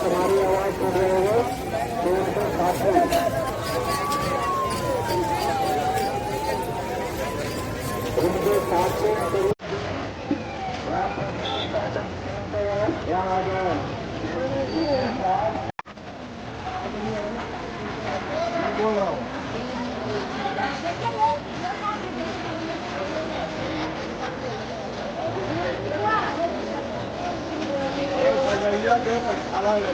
तुम्हारी आवाज़ सुन रहे हो तो उनके साथ उनके साथ Yeah, I got it. అలాగే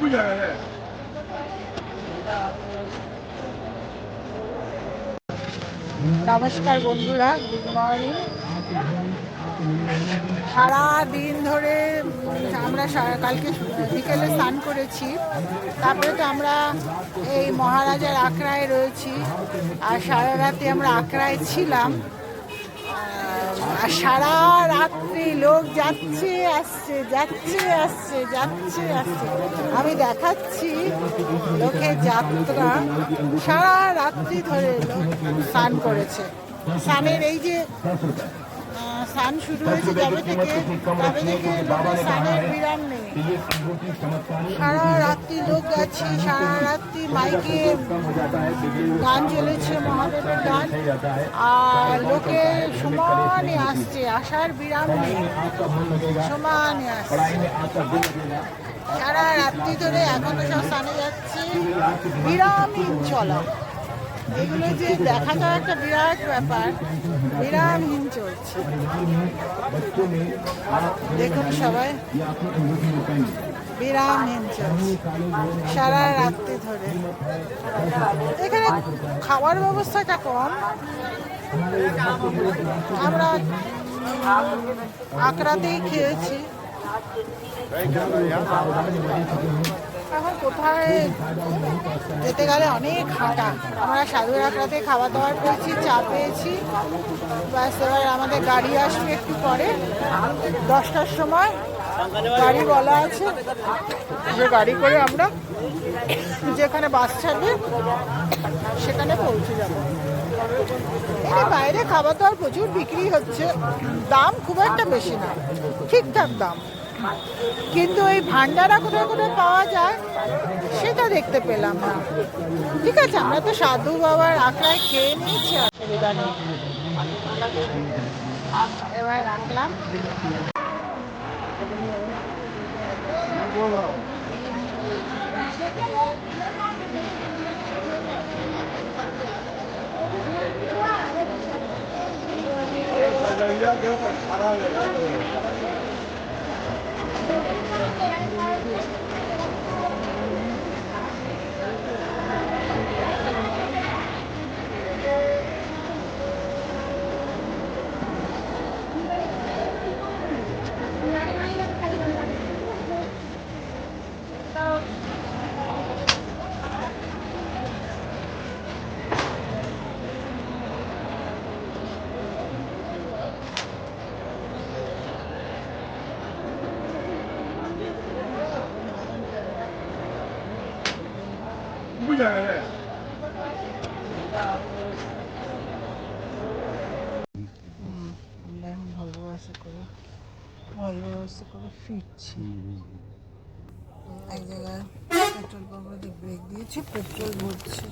বুঝা নমস্কার বন্ধুরা গুড মর্নিং সারা দিন ধরে আমরা কালকে বিকেলে স্নান করেছি। তারপরে তো আমরা এই মহারাজার আখড়ায় রয়েছি। আর সারা রাতে আমরা আখড়ায় ছিলাম। আর সারা রাত রাত্রি লোক যাচ্ছে, আসছে যাচ্ছে আসছে যাচ্ছে, আসছে। আমি দেখাচ্ছি লোকের যাত্রা সারা রাত্রি ধরে স্নান করেছে। স্নানের এই যে স্নান শুরু হয়েছে, যবে থেকে তবে থেকে লোকের স্নানের বিরাম নেই। সারা রাত্রি লোক যাচ্ছে, সারা রাত্রি মাইকে গান চলেছে, মহাদেবের গান। আর লোকে সমানে আসছে আসার বিরাম নেই। সমানে আসছে। সারা রাত্রি ধরে এখনও সব স্থানে যাচ্ছে। বিরামহীন চলা এগুলো যে দেখাটা একটা বিরাট ব্যাপার, বিরামহীন চলছে। দেখুন সবাই, বিরামহীন চলছে। সারা রাত্রি ধরে। এখানে খাওয়ার ব্যবস্থাটা কম। আমরা আকড়াতেই খেয়েছি। এখন কোথায় যেতে গেলে অনেক হাঁটা। আমরা সাধু আকড়াতে খাবার দাবার পেয়েছি চা পেয়েছি। ব্যাস, এবার আমাদের গাড়ি আসবে একটু পরে। দশটার সময় গাড়ি বলা আছে। যে গাড়ি করে আমরা যেখানে বাস ছাড়বে, সেখানে পৌঁছে যাব। এই বাইরে খাবার দাবার প্রচুর বিক্রি হচ্ছে। দাম খুব একটা বেশি না, ঠিকঠাক দাম। কিন্তু এই ভান্ডারা কোথায় কোথায় পাওয়া যায়, সেটা দেখতে পেলাম না। ঠিক আছে, আমরা তো সাধু বাবার আখড়ায় খেয়ে নিয়েছি, অসুবিধা নেই। এবার রাখলাম। 내가 내가 잘하려고. ভালোবাসা করে ভালোবাসা করে ফিরছি এক জায়গায় পেট্রোল পাম্পে ব্রেক দিয়েছি পেট্রোল ভরছি।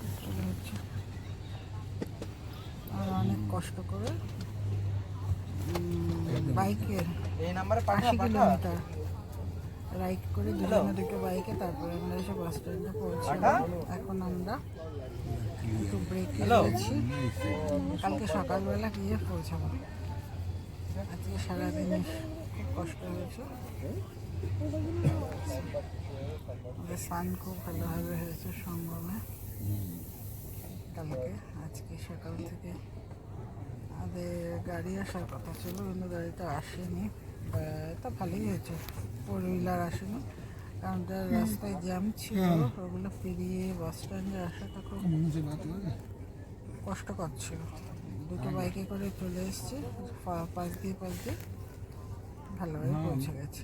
পেট্রোল হচ্ছে আর অনেক কষ্ট করে। বাইকের। এই নাম্বারে আশি কিলোমিটার। রাইড করে দুজনে দুটো বাইকে তারপরে আমরা এসে বাস স্ট্যান্ডে পৌঁছলাম এখন আমরা একটু ব্রেক রয়েছি কালকে সকালবেলা গিয়ে পৌঁছাবো। আজকে সারাদিন খুব কষ্ট হয়েছে। আমাদের স্নান খুব ভালোভাবে হয়েছে সঙ্গমে। কালকে আজকে সকাল থেকে। আমাদের গাড়ি আসার কথা ছিল কিন্তু গাড়িটা আসেনি। তা ভালোই হয়েছে। ফোর হুইলার আসেনি। কারণ তার রাস্তায় জ্যাম ছিল ওগুলো পেরিয়ে বাস স্ট্যান্ডে আসাটা খুব কষ্টকর ছিল। দুটো বাইকে করে চলে এসছে। পাশ দিয়ে পাশ দিয়ে ভালোভাবে পৌঁছে গেছে।